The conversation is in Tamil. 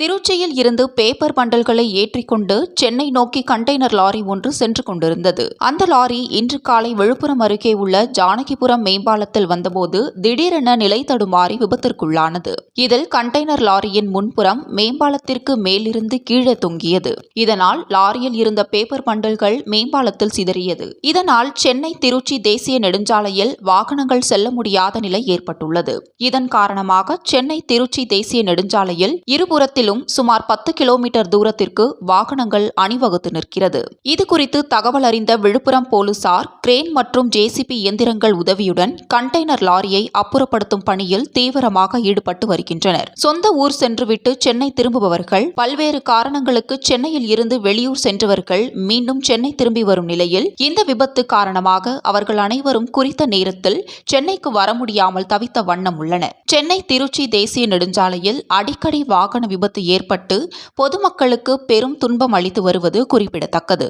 திருச்சியில் இருந்து பேப்பர் பண்டல்களை ஏற்றிக்கொண்டு சென்னை நோக்கி கண்டெய்னர் லாரி ஒன்று சென்று கொண்டிருந்தது. அந்த லாரி இன்று காலை விழுப்புரம் அருகே உள்ள ஜானகிபுரம் மேம்பாலத்தில் வந்தபோது திடீரென நிலை தடுமாறி விபத்திற்குள்ளானது. இதில் கண்டெய்னர் லாரியின் முன்புறம் மேம்பாலத்திற்கு மேலிருந்து கீழே தொங்கியது. இதனால் லாரியில் இருந்த பேப்பர் பண்டல்கள் மேம்பாலத்தில் சிதறியது. இதனால் சென்னை திருச்சி தேசிய நெடுஞ்சாலையில் வாகனங்கள் செல்ல முடியாத நிலை ஏற்பட்டுள்ளது. இதன் காரணமாக சென்னை திருச்சி தேசிய நெடுஞ்சாலையில் இருபுறத்தில் மேலும் சுமார் பத்து கிலோமீட்டர் தூரத்திற்கு வாகனங்கள் அணிவகுத்து நிற்கிறது. இதுகுறித்து தகவல் அறிந்த விழுப்புரம் போலீசார் கிரேன் மற்றும் ஜேசிபி இயந்திரங்கள் உதவியுடன் கண்டெய்னர் லாரியை அப்புறப்படுத்தும் பணியில் தீவிரமாக ஈடுபட்டு வருகின்றனர். சொந்த ஊர் சென்றுவிட்டு சென்னை திரும்புபவர்கள் பல்வேறு காரணங்களுக்கு சென்னையில் இருந்து வெளியூர் சென்றவர்கள் மீண்டும் சென்னை திரும்பி வரும் நிலையில் இந்த விபத்து காரணமாக அவர்கள் அனைவரும் குறித்த நேரத்தில் சென்னைக்கு வர முடியாமல் தவித்த வண்ணம் உள்ளனர். சென்னை திருச்சி தேசிய நெடுஞ்சாலையில் அடிக்கடி வாகன விபத்து விபத்து ஏற்பட்டு பொதுமக்களுக்கு பெரும் துன்பம் அளித்து வருவது குறிப்பிடத்தக்கது.